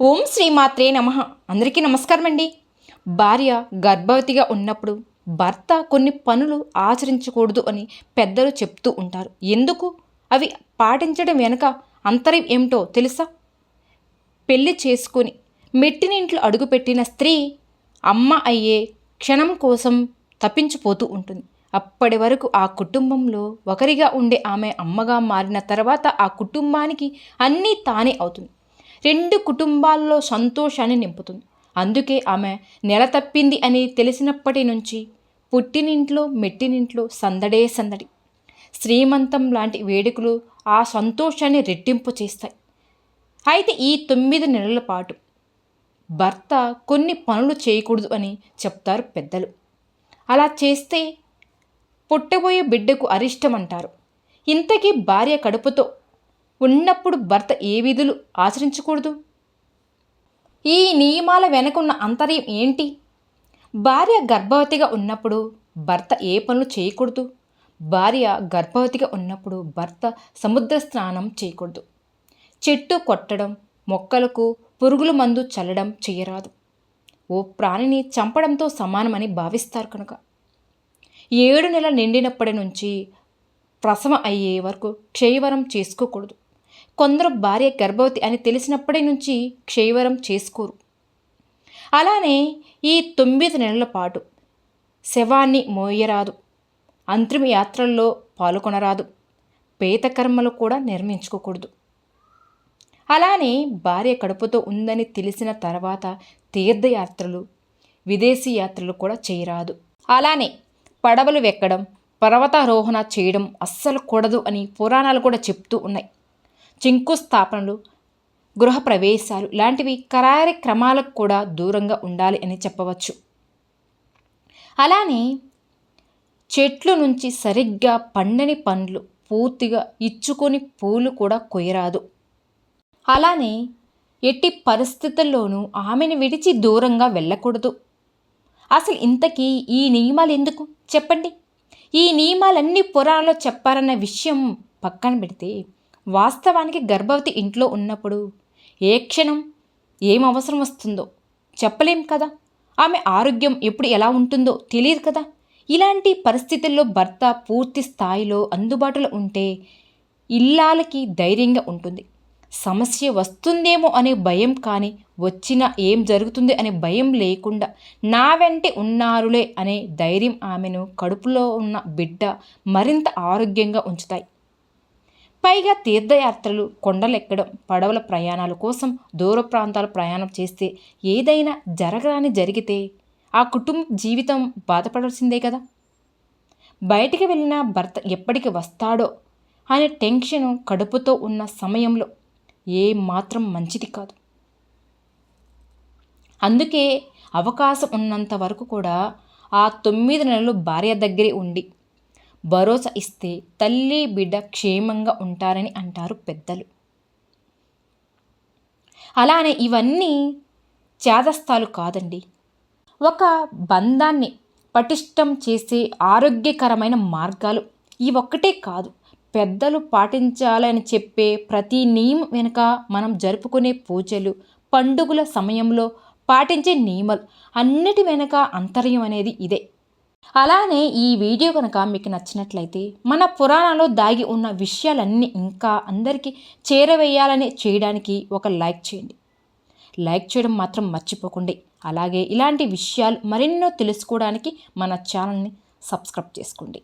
ఓం శ్రీమాత్రే నమ. అందరికీ నమస్కారం అండి భార్య గర్భవతిగా ఉన్నప్పుడు భర్త కొన్ని పనులు ఆచరించకూడదు అని పెద్దలు చెప్తూ ఉంటారు. ఎందుకు? అవి పాటించడం వెనుక అంతరం ఏమిటో తెలుసా? పెళ్ళి చేసుకుని మెట్టినింట్లో అడుగుపెట్టిన స్త్రీ అమ్మ అయ్యే క్షణం కోసం తప్పించిపోతూ ఉంటుంది. అప్పటి వరకు ఆ కుటుంబంలో ఒకరిగా ఉండే ఆమె అమ్మగా మారిన తర్వాత ఆ కుటుంబానికి అన్నీ తానే అవుతుంది. రెండు కుటుంబాల్లో సంతోషాన్ని నింపుతుంది. అందుకే ఆమె నెల తప్పింది అని తెలిసినప్పటి నుంచి పుట్టినింట్లో మెట్టినింట్లో సందడే సందడి. శ్రీమంతం లాంటి వేడుకలు ఆ సంతోషాన్ని రెట్టింపు చేస్తాయి. అయితే ఈ తొమ్మిది నెలల పాటు భర్త కొన్ని పనులు చేయకూడదు అని చెప్తారు పెద్దలు. అలా చేస్తే పుట్టబోయే బిడ్డకు అరిష్టం అంటారు. ఇంతకీ భార్య కడుపుతో ఉన్నప్పుడు భర్త ఏ విధులు ఆచరించకూడదు? ఈ నియమాల వెనకున్న అంతర్యం ఏంటి? భార్య గర్భవతిగా ఉన్నప్పుడు భర్త ఏ పనులు చేయకూడదు? భార్య గర్భవతిగా ఉన్నప్పుడు భర్త సముద్ర స్నానం చేయకూడదు. చెట్టు కొట్టడం మొక్కలకు పురుగుల మందు చల్లడం చేయరాదు. ఓ ప్రాణిని చంపడంతో సమానమని భావిస్తారు కనుక. ఏడు నెల నిండినప్పటి నుంచి ప్రసవం అయ్యే వరకు క్షయవరం చేసుకోకూడదు. కొందరు భార్య గర్భవతి అని తెలిసినప్పటి నుంచి క్షయవరం చేసుకోరు. అలానే ఈ తొమ్మిది నెలల పాటు శవాన్ని మోయరాదు. అంతిమ యాత్రల్లో పాల్గొనరాదు. పేతకర్మలు కూడా నిర్మించుకోకూడదు. అలానే భార్య కడుపుతో ఉందని తెలిసిన తర్వాత తీర్థయాత్రలు విదేశీ యాత్రలు కూడా చేయరాదు. అలానే పడవలు వెక్కడం పర్వతారోహణ చేయడం అస్సలు కూడదు అని పురాణాలు కూడా చెప్తూ ఉన్నాయి. శంకుస్థాపనలు గృహ ప్రవేశాలు లాంటివి కార్యక్రమాలకు కూడా దూరంగా ఉండాలి అని చెప్పవచ్చు. అలానే చెట్లు నుంచి సరిగ్గా పండని పండ్లు పూర్తిగా ఇచ్చుకొని పూలు కూడా కొయ్యరాదు. అలానే ఎట్టి పరిస్థితుల్లోనూ ఆమెను విడిచి దూరంగా వెళ్ళకూడదు. అసలు ఇంతకీ ఈ నియమాలు ఎందుకు? చెప్పండి. ఈ నియమాలన్నీ పురాణంలో చెప్పారన్న విషయం పక్కన పెడితే వాస్తవానికి గర్భవతి ఇంట్లో ఉన్నప్పుడు ఏ క్షణం ఏం అవసరం వస్తుందో చెప్పలేం కదా? ఆమె ఆరోగ్యం ఎప్పుడు ఎలా ఉంటుందో తెలియదు కదా? ఇలాంటి పరిస్థితుల్లో భర్త పూర్తి స్థాయిలో అందుబాటులో ఉంటే ఇల్లాలకి ధైర్యంగా ఉంటుంది. సమస్య వస్తుందేమో అనే భయం కానీ వచ్చినా ఏం జరుగుతుంది అనే భయం లేకుండా నా వెంటే ఉన్నారులే అనే ధైర్యం ఆమెను కడుపులో ఉన్న బిడ్డ మరింత ఆరోగ్యంగా ఉంచుతాయి. పైగా తీర్థయాత్రలు కొండలెక్కడం పడవల ప్రయాణాల కోసం దూర ప్రాంతాల ప్రయాణం చేస్తే ఏదైనా జరగరాని జరిగితే ఆ కుటుంబ జీవితం బాధపడాల్సిందే కదా. బయటికి వెళ్ళిన భర్త ఎప్పటికి వస్తాడో అనే టెన్షన్ కడుపుతో ఉన్న సమయంలో ఏ మాత్రం మంచిది కాదు. అందుకే అవకాశం ఉన్నంత వరకు కూడా ఆ తొమ్మిది నెలలు భార్య దగ్గరే ఉండి భరోసా ఇస్తే తల్లి బిడ్డ క్షేమంగా ఉంటారని అంటారు పెద్దలు. అలానే ఇవన్నీ చేదస్థాలు కాదండి. ఒక బంధాన్ని పటిష్టం చేసే ఆరోగ్యకరమైన మార్గాలు ఈ ఒక్కటే కాదు. పెద్దలు పాటించాలని చెప్పే ప్రతి నియమం వెనుక మనం జరుపుకునే పూజలు పండుగల సమయంలో పాటించే నియమాలు అన్నిటి వెనుక అంతర్యం అనేది ఇదే. అలానే ఈ వీడియో కనుక మీకు నచ్చినట్లయితే మన పురాణాలో దాగి ఉన్న విషయాలన్నీ ఇంకా అందరికీ చేరవేయాలని చేయడానికి ఒక లైక్ చేయండి. లైక్ చేయడం మాత్రం మర్చిపోకండి. అలాగే ఇలాంటి విషయాలు మరెన్నో తెలుసుకోవడానికి మన ఛానల్ని సబ్స్క్రైబ్ చేసుకోండి.